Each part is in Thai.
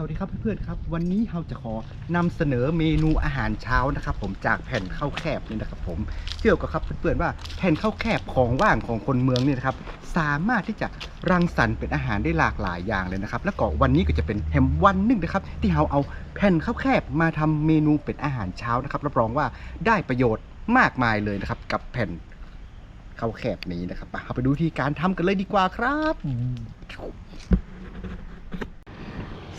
สวัสดีครับเพื่อนๆครับ วันนี้เราจะขอนำเสนอเมนูอาหารเช้านะครับ ผมจากแผ่นข้าวแคบนี่นะครับ ผมเชื่อกับครับเพื่อนๆว่าแผ่นข้าวแคบของว่างของคนเมืองนี่นะครับ สามารถที่จะรังสรรค์เป็นอาหารได้หลากหลายอย่างเลยนะครับ แล้วก็วันนี้ก็จะเป็นแฮมวันหนึงนะครับ ที่เราเอาแผ่นข้าวแคบมาทำเมนูเป็นอาหารเช้านะครับรับรองว่าได้ประโยชน์มากมายเลยนะครับ กับแผ่นข้าวแคบนี้นะครับเราไปดูที่การทำกันเลยดีกว่าครับ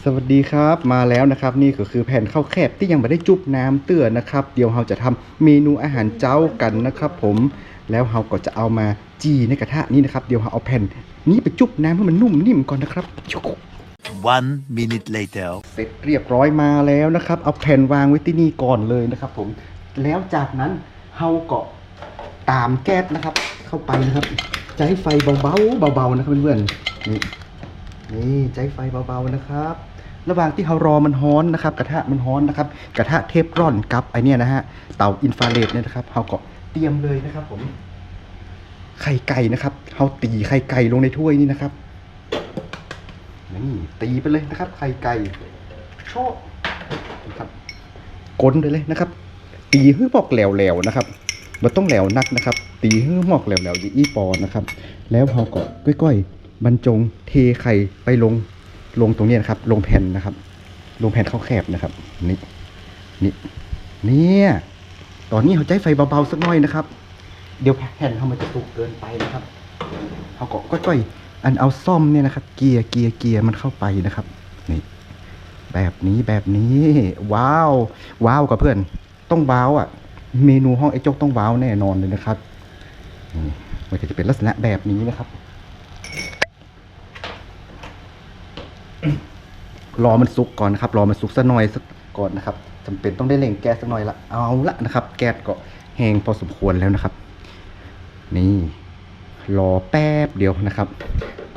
สวัสดีครับมาแล้วนะครับนี่ก็คือแผ่นข้าวแคบที่ยังไม่ได้จุบน้ำเตื้อนะครับ เดี๋ยวเราจะทำเมนูอาหารเจ้ากันนะครับผมแล้วเราก็จะเอามาจีในกระทะนี้นะครับ เดี๋ยวเราเอาแผ่นนี้ไปจุบน้ำให้มันนุ่มนิ่มก่อนนะครับ One minute later. เสร็จเรียบร้อยมาแล้วนะครับ เอาแผ่นวางไว้ที่นี่ก่อนเลยนะครับ ผมแล้วจากนั้นเราก็ตามแก๊สนะครับ เข้าไปนะครับใช้ไฟเบาๆเบาๆนะครับเพื่อนๆนี่ นี่ใจไฟเบาๆนะครับ ระหว่างที่เรารอมันฮ้อนนะครับ กระทะมันฮ้อนนะครับ กระทะเทฟรอนกับไอเนี้ยนะฮะเตาอินฟราเรดเนี่ยนะครับเราก็เตรียมเลยนะครับ ผม ไข่ไก่นะครับเราตีไข่ไก่ลงในถ้วยนี่นะครับนี่ตีไปเลยนะครับ ไข่ไก่โชะนะครับกลนไปเลยนะครับ ตีให้บอกแหลวๆนะครับมันต้องแหลวนักนะครับ ตีให้หมอกแหลวๆยี่ปอนะครับ แล้วเราก็ก้อยๆ บรรจงเทไข่ไปลงลงตรงนี้นะครับ ลงแผ่นนะครับ ลงแผ่นข้าวแคบนะครับ นี่นี่เนี่ย ตอนนี้เราใจไฟเบาๆสักหน่อยนะครับ เดี๋ยวแผ่นเขามันจะสุกเกินไปนะครับเขาก็ก้อยๆอันเอาซ่อมเนี่ยนะครับ เกียร์เกียร์เกียร์มันเข้าไปนะครับ นี่ แบบนี้แบบนี้ ว้าว ว้าวกับเพื่อน ต้องว้าวอะ เมนูห้องไอ้โจ๊กต้องว้าวแน่นอนเลยนะครับมันก็จะเป็นลักษณะแบบนี้นะครับ รอมันสุกก่อนนะครับ รอมันสุกสักหน่อยสักก่อนนะครับจำเป็นต้องได้เร่งแก๊สสักหน่อยละเอาละนะครับ แก๊สก็แห้งพอสมควรแล้วนะครับ นี่รอแป๊บเดียวนะครับ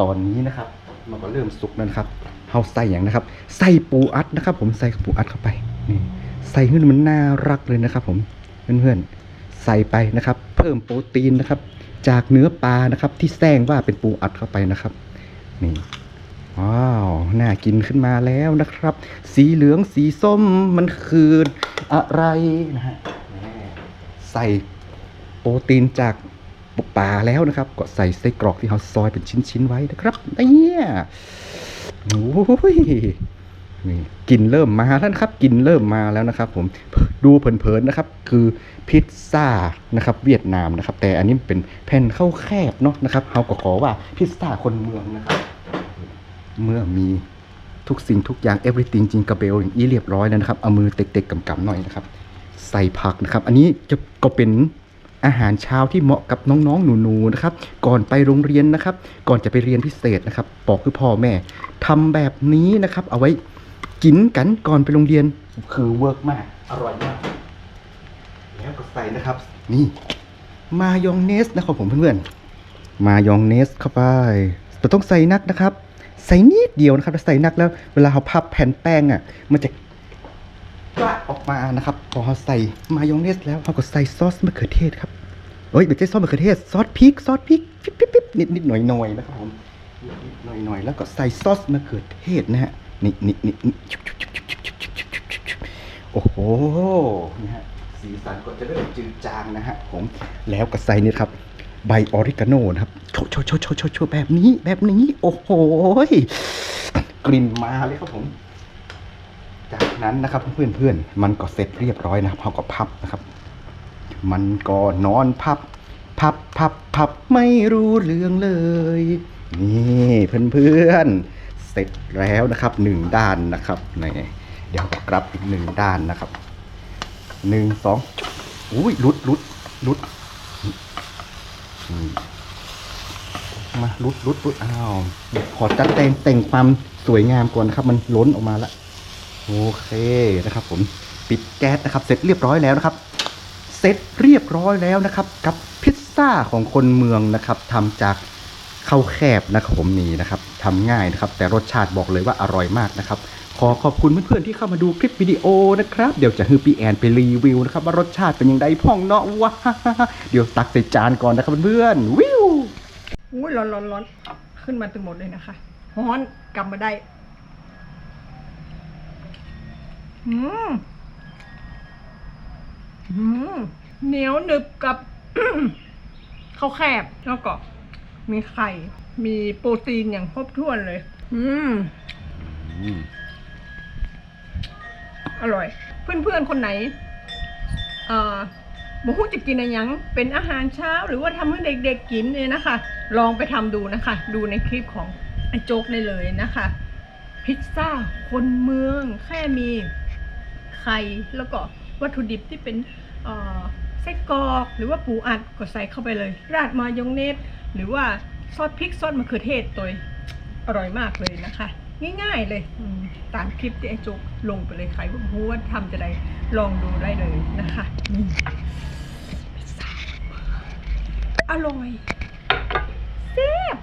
ตอนนี้นะครับ มันก็เริ่มสุกแล้วนะครับเฮาใส่อย่างนะครับ ใส่ปูอัดนะครับ ผมใส่ปูอัดเข้าไปนี่ใส่ให้นมันน่ารักเลยนะครับ ผมเพื่อนๆใส่ไปนะครับ เพิ่มโปรตีนนะครับ จากเนื้อปลานะครับ ที่แซงว่าเป็นปูอัดเข้าไปนะครับ นี่ ว้าว น่ากินขึ้นมาแล้วนะครับ สีเหลืองสีส้มมันคืออะไรนะฮะใส่โปรตีนจากปลาแล้วนะครับ ก็ใส่ไส้กรอกที่เขาซอยเป็นชิ้นๆไว้นะครับเนี่ยโอ้ยนี่กลินเริ่มมาแล้วนะครับกลินเริ่มมาแล้วนะครับ ผมดูเผินๆนะครับ คือพิซซ่านะครับ เวียดนามนะครับ แต่อันนี้เป็นแผ่นข้าวแคบเนาะนะครับเขาก็ขอว่าพิซซ่าคนเมืองนะครับ เมื่อมีทุกสิ่งทุกอย่าง everything จริงกระเบลอย่างนี้เรียบร้อยแล้วนะครับ เอามือเต็กๆกำๆหน่อยนะครับ ใส่ผักนะครับ อันนี้จะก็เป็นอาหารเช้าที่เหมาะกับน้องๆ หนูๆ นะครับ ก่อนไปโรงเรียนนะครับ ก่อนจะไปเรียนพิเศษนะครับบอกคือพ่อแม่ทำแบบนี้นะครับ เอาไว้กินกันก่อนไปโรงเรียน คือเวิร์กมาก อร่อยมาก แล้วก็ใส่นะครับ นี่ มายองเนสนะครับผมเพื่อนๆ มายองเนสเข้าไป แต่ต้องใส่นักนะครับ ใส่นิดเดียวนะครับถ้าใส่นักแล้วเวลาเขาพับแผ่นแป้งอะ มันจะกระออกมานะครับ พอเขาใส่มายองเนสแล้วเราก็ใส่ซอสมะเขือเทศครับเอ้ยไม่ใช่ซอสมะเขือเทศซอสพริกซอสพริกปิ๊บปิ๊บปิ๊บนิดนิดหน่อยหน่อยนะครับผมนิดหน่อยหน่อยแล้วก็ใส่ซอสมะเขือเทศนะฮะนี่นี่นี่โอ้โหนะฮะสีสันก็จะเริ่มจืดจางนะฮะผมแล้วก็ใส่นี่ครับ ใบออริกาโนนะครับ โชว์โชว์โชว์โชว์โชว์โชว์แบบนี้ แบบนี้ โอ้โหกลิ่นมาเลยครับผม จากนั้นนะครับเพื่อนเพื่อนๆมันก็เสร็จเรียบร้อยนะครับเขาก็พับนะครับ มันก็นอนพับ พับพับพับไม่รู้เรื่องเลย นี่เพื่อนเพื่อนๆเสร็จแล้วนะครับหนึ่งด้านนะครับนี่เดี๋ยวก็กลับอีกหนึ่งด้านนะครับหนึ่งสองอุ้ยลุดลุดลุดอืม มาลุดลุดลุดอ้าวขอจัดแต่งแต่งความสวยงามก่อนนะครับ มันล้นออกมาละโอเคนะครับ ผมปิดแก๊สนะครับ เสร็จเรียบร้อยแล้วนะครับ เสร็จเรียบร้อยแล้วนะครับ กับพิซซ่าของคนเมืองนะครับทำจากข้าวแคบนะครับผมนี่นะครับทำง่ายนะครับ แต่รสชาติบอกเลยว่าอร่อยมากนะครับ ขอขอบคุณเพื่อนๆที่เข้ามาดูคลิปวิดีโอนะครับ เดี๋ยวจะให้พี่แอนไปรีวิวนะครับว่ารสชาติเป็นยังไงพ่องเนาะว้าเดี๋ยวตักใส่จานก่อนนะครับเพื่อนวิว ยร้อนร้อนร้อนขึ้นมาตึงหมดเลยนะคะฮ้อนกลับมาได้ อืมอืมเหนียวหนึบกับข้าวแคบแล้วก็มีไข่ มีโปรตีนอย่างครบถ้วนเลย อืมอืมอร่อย เพื่อนๆคนไหน เอ่อ บอกว่าจะกินอะไรยังเป็นอาหารเช้าหรือว่าทำให้เด็กๆกินเนี่ยนะคะ ลองไปทำดูนะคะ ดูในคลิปของไอ้โจ๊กได้เลยนะคะ พิซซ่าคนเมืองแค่มีไข่แล้วก็วัตถุดิบที่เป็นเอ่อไส้กรอกหรือว่าปูอัดก็ใส่เข้าไปเลย ราดมายองเนสหรือว่าซอสพริกซอสมะเขือเทศตัวอร่อยมากเลยนะคะ ง่ายๆเลยตามคลิปที่ไอ้โจ๊กลงไปเลยใครรู้ว่าทำจะได้ลองดูได้เลยนะคะนี่อร่อยแซ่บ